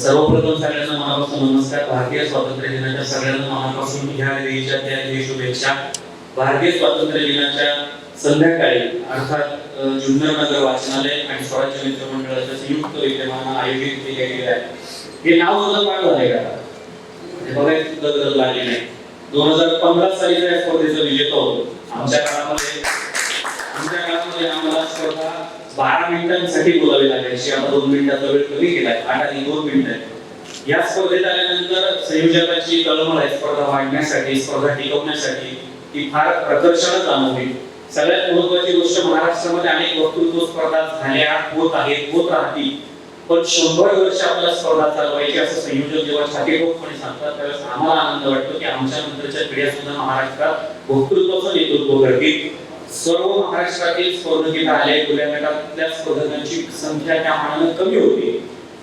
सर्वप्रथम सगळ्यांना मनापासून नमस्कार. भारतीय स्वातंत्र्य दिनाच्या सगळ्यांना मनापासून ह्या देशाच्या त्या देश शुभेच्छा. भारतीय स्वातंत्र्य दिनाच्या संध्याकाळी अर्थात जुन्नर नगर वाचनालय आणि स्वराज्य मित्र मंडळाच्या संयुक्त विद्यमानं आयोजित केले गेले आहे हे नाव सुद्धा पाठ झालंय का? हे बघायची सुद्धा गरज लागली नाही. दोन हजार पंधरा सालीच्या या स्पर्धेचा विजेता होतो. आमच्या काळामध्ये आमच्या आम्हाला स्पर्धा बारा मिनिटांसाठी बोलावी लागायची आता दोन मिनिटाचा वेळ कमी केलाय. आठ आणि दोन मिनिट आहे या स्पर्धेत आल्यानंतर संयोजकाची तळमळ आहे स्पर्धा वाढण्यासाठी स्पर्धा टिकवण्यासाठी ती फार प्रकर्षानं जाणवली. सगळ्यात महत्वाची गोष्ट महाराष्ट्रामध्ये अनेक वक्तृत्व स्पर्धा झाल्या होत आहेत होत राहतील. पण शंभर वर्ष आपल्याला स्पर्धा चालवायची असं संयोजक जेव्हा छातीठोकपणे सांगतात त्यावेळेस आम्हाला आनंद वाटतो की आमच्या नंतरच्या पिढ्या सुद्धा महाराष्ट्रात वक्तृत्वाचं नेतृत्व करतील. सर्व महाराष्ट्रातील स्पर्धक इथं आले खुल्या स्पर्धकांची संख्या त्या मानानं कमी होती.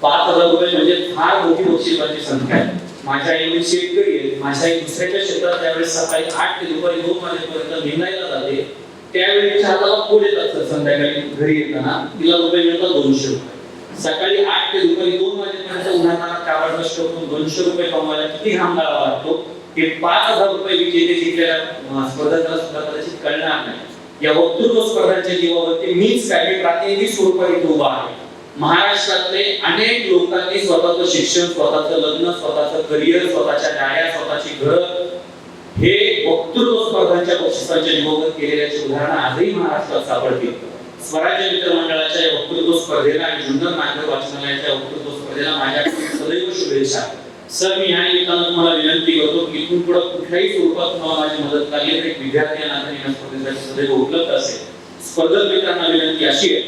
पाच हजार रुपये म्हणजे फार मोठी बक्षिसाची संख्या आहे. माझ्या आईने म्हणजे शेतकरी आहे. माझ्या आई दुसऱ्याच्या क्षेत्रात त्यावेळेस सकाळी आठ ते दुपारी दोन वाजेपर्यंत निघायला जाते. त्यावेळी तिच्या हाताला फोन येतात सर संध्याकाळी घरी येताना. तिला रुपये मिळतात दोनशे रुपये. सकाळी आठ ते दुपारी दोन वाजेपर्यंत उन्हाळा कावड कष्ट करून दोनशे रुपये कमवायला किती घाम लागतो हे पाच हजार रुपये विजेते जिंकलेल्या अं, स्पर्धकाला सुद्धा कदाचित कळणार नाही. या वक्तृत्व स्पर्धांच्या जीवावरती मीच काय मी प्रातिनिधिक स्वरूपात इथे उभा आहे. महाराष्ट्रातले अनेक लोकांनी स्वतःचं शिक्षण स्वतःचं लग्न स्वतःचं करिअर स्वतःच्या गाड्या स्वतःची घर हे वक्तृत्व स्पर्धांच्या बक्षिसांच्या जीवावर केलेल्याचे उदाहरण आजही महाराष्ट्रात सापडतील. स्वराज्य मित्र मंडळाच्या वक्तृत्व स्पर्धेला आणि जुन्नर नागर वाचनालयाच्या वक्तृत्व स्पर्धेला माझ्याकडून सदैव शुभेच्छा. सर मी या निमित्तानं तुम्हाला विनंती करतो की इथून पुढे कुठल्याही स्वरूपात तुम्हाला माझी मदत लागली तर एक विद्यार्थी या नात्याने या स्पर्धेसाठी सदैव उपलब्ध असेल. स्पर्धक मित्रांना विनंती अशी आहे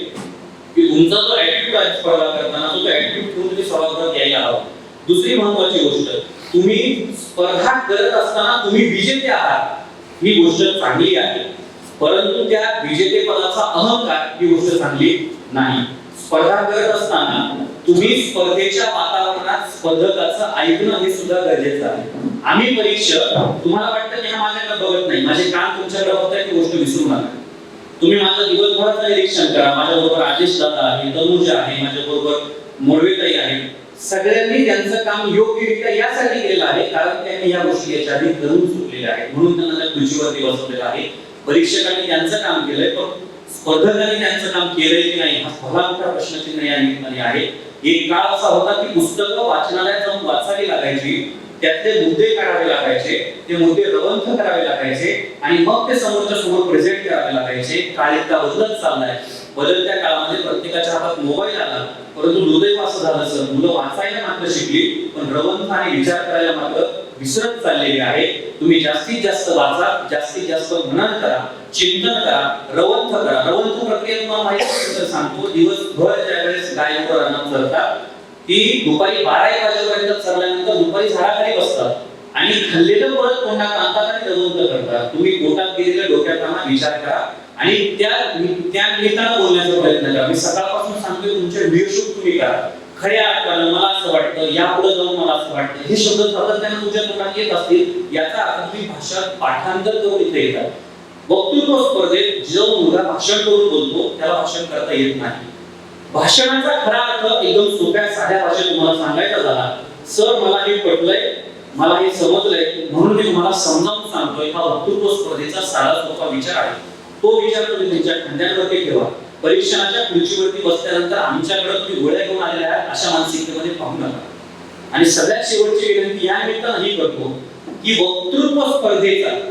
की तुमचा जो ऍटिट्यूड आहे स्पर्धा करताना तो ऍटिट्यूड ठेवून तुम्ही सभागृहात यायला हवा. दुसरी महत्वाची गोष्ट तुम्ही स्पर्धा करत असताना तुम्ही विजेते आहात ही गोष्ट चांगली आहे. परंतु त्या विजेतेपदाचा अहंकार ही गोष्ट चांगली नाही. स्पर्धा करत असताना तुम्ही स्पर्धेच्या वातावरणात स्पर्धकाचं ऐकणं हे सुद्धा गरजेचं आहे. आम्ही परीक्षक तुम्हाला वाटतं की हा माझ्याकडे बघत नाही? माझे काम तुमच्याकडे बघताय ती गोष्ट विसरू नका तुम्ही माझं दिवसभराचं निरीक्षण करा. माझ्या बरोबर आदेश दादा आहे तनुजा आहे माझ्या बरोबर आहे. सगळ्यांनी त्यांचं काम योग्यरित्या यासाठी केलं आहे कारण त्यांनी या गोष्टी याच्या आधी करून चुकलेल्या आहेत. म्हणून त्यांना त्या खुर्चीवरती बसवलेलं आहे. परीक्षकांनी त्यांचं काम केलंय पण स्पर्धकांनी त्यांचं काम केलंय की नाही. हा फार मोठा प्रश्नचिन्ह या निमित्ताने आहे. एक काळ असा होता की पुस्तकं वाचनालयात जाऊन वाचावी लागायची त्यातले मुद्दे काढावे लागायचे ते मुद्दे रवंथ करावे लागायचे आणि मग ते समोरच्या समोर प्रेझेंट करावे लागायचे. काळ इतका बदलत चाललाय. बदलत्या काळामध्ये प्रत्येकाच्या हातात मोबाईल आला. परंतु दुर्दैव असं झालं सर. मुलं वाचायला मात्र शिकली पण रवंथ आणि विचार करायला मात्र विसरत चाललेली आहे. तुम्ही जास्तीत जास्त वाचा जास्तीत जास्त मनन करा. चिंतन करा रवंथ करा. रवंथ प्रक्रिया तुम्हाला माहिती असेल तर सांगतो दिवसभर ज्यावेळेस गायीवर अन्न करतात ती दुपारी बारा एक वाजेपर्यंत चरल्यानंतर दुपारी झाडाखाली बसतात आणि खाल्लेलं परत तोंडात आणतात आणि रवंथ करतात. तुम्ही पोटात गेलेल्या डोक्याप्रमाणे विचार करा आणि त्या त्या निमित्तानं बोलण्याचा प्रयत्न करा. मी सकाळपासून सांगतोय तुमचे व्हिडिओ तुम्ही करा. खऱ्या अर्थानं मला असं वाटतं यापुढे जाऊन मला असं वाटतं. हे शब्द सातत्यानं तुमच्या तोंडात येत असतील याचा अर्थ तुम्ही भाषा पाठांतर करून इथे येतात. वक्तृत्व स्पर्धेत जो मुलगा भाषण करून बोलतो त्याला भाषण करता येत नाही. भाषणाचा खरा अर्थ एकदम सोप्या साध्या भाषेत तुम्हाला सांगायचा झाला सर मला हे पटलंय मला हे समजलंय म्हणून मी तुम्हाला समजावून सांगतोय हा वक्तृत्व स्पर्धेचा साधा सोपा विचार आहे. तो विचार तुम्ही तुमच्या खांद्यांवरती ठेवा. परीक्षणाच्या खुर्चीवरती बसल्यानंतर आमच्याकडे तुम्ही गोळ्या घेऊन आलेल्या आहात अशा मानसिकतेमध्ये पाहू नका. आणि सगळ्यात शेवटची विनंती या निमित्तानं ही करतो की वक्तृत्व स्पर्धेचा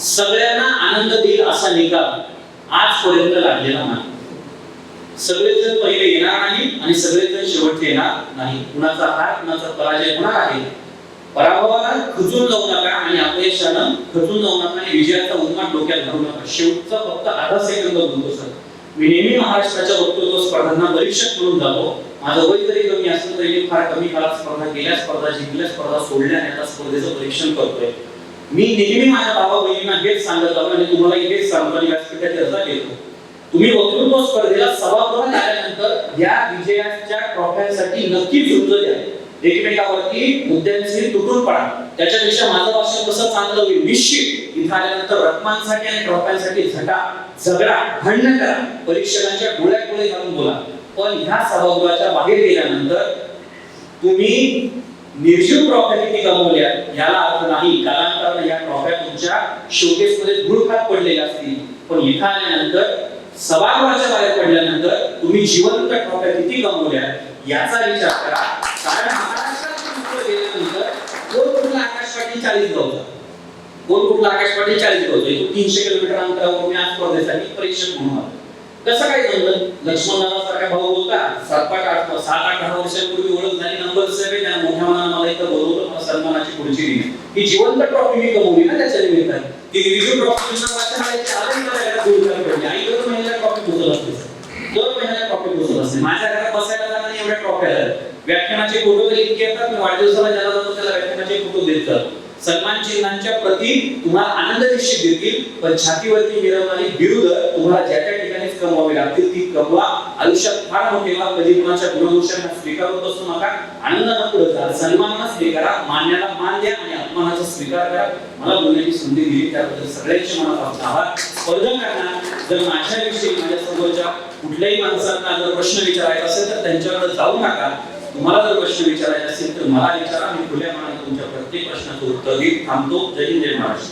सगळ्यांना आनंद देईल असा निकाल आजपर्यंत लागलेला नाही. सगळेजण पहिले येणार नाही आणि सगळेजण शेवटचे येणार नाही. कुणाचा हार कुणाचा पराजय होणार आहे? पराभवाला खचून जाऊ नका आणि अपयशानं खचून जाऊ नका आणि विजयाचा उन्माद डोक्यात घालू नका. शेवटचा फक्त अर्धा सेकंद बोलतो सर. मी नेहमी महाराष्ट्राच्या वक्तृत्व स्पर्धांना परीक्षक म्हणून जातो. माझं वय जरी कमी असलं तरी फार कमी काळात स्पर्धा केल्या स्पर्धा जिंकल्या स्पर्धा सोडल्या आणि आता स्पर्धेचं परीक्षण करतोय. मी नेहमी माझ्या बाबा बहिणींना हेच सांगत आलो आणि तुम्हाला हेच सांगतो आणि व्यासपीठाची अर्जा देतो तुम्ही वक्तृत्व स्पर्धेला सभागृहात आल्यानंतर या विजयाच्या ट्रॉफ्यांसाठी नक्की युद्ध द्या. एकमेकावरती मुद्द्यांशी तुटून पडा. त्याच्यापेक्षा माझं भाषण कसं चांगलं होईल निश्चित. इथं आल्यानंतर रत्नांसाठी आणि ट्रॉफ्यांसाठी झटा झगडा भांडण करा. परीक्षकांच्या डोळ्यात डोळे घालून बोला. पण ह्या सभागृहाच्या बाहेर गेल्यानंतर तुम्ही निर्जीव ट्रॉफ्या किती गमवल्या याला अर्थ नाही. कालांतराने या ट्रॉफ्या तुमच्या शोकेस मध्ये धूळ खात पडलेल्या असतील. पण इथं आल्यानंतर सभागृहाच्या बाहेर पडल्यानंतर तुम्ही जिवंत ट्रॉफ्या किती गमवल्या याचा विचार करा. कारण महाराष्ट्रात गेल्यानंतर कोण कुठला आकाशवाडी चाळीस गावचा? कोण कुठला आकाश चाळीस गावचा? तीनशे किलोमीटर अंतरावर मी आज स्पर्धेसाठी परीक्षक म्हणून. आलो. कसं काय जमलं लक्ष्मण सारखा भाऊ होता. सात आठ आठ सात आठ दहा वर्षांपूर्वी ओळख झाली. नंबर सेव्ह त्या मोठ्या मनाला मला इथं बोलवलं मला सन्मानाची पुढची दिली. ही जिवंत ट्रॉफी मी कमवली ना त्याच्या निमित्ताने. ती रिव्ह्यू ट्रॉफी आई दर महिन्याला ट्रॉफी पोचत असते. दर महिन्याला ट्रॉफी पोचत असते. माझ्या घरात बसायला जाताना एवढ्या ट्रॉफी आल्या व्याख्यानाचे फोटो तरी इतके येतात मी वाढदिवसाला ज्याला जातो त्याला व्याख्यानाचे फोटो देत सन्मान चिन्हांच्या प्रती तुम्हाला आनंद निश्चित देतील. पण छातीवरती मिरवणारी बिरुद तुम्हाला ज्या त्या ठिकाणीच कमवावी लागतील ती कमवा आयुष्यात फार मोठे व्हा. कधी कुणाच्या गुणदोषांना स्वीकारत असू नका. आनंदाला पुढे जा. सन्मानाला स्वीकारा. मान्याला मान द्या आणि अपमानाचा स्वीकार करा. मला बोलण्याची संधी दिली. त्याबद्दल सगळ्यांचे मनात आभार. स्पर्धकांना जर माझ्याविषयी माझ्या समोरच्या कुठल्याही माणसांना जर प्रश्न विचारायचा असेल तर त्यांच्याकडे जाऊ नका. तुम्हाला जर प्रश्न विचारायचा असेल तर मला विचारा. मी खुल्या मनाने तुमच्या प्रत्येक प्रश्नाचं उत्तर देईल थांबतो. जय हिंद जय महाराष्ट्र.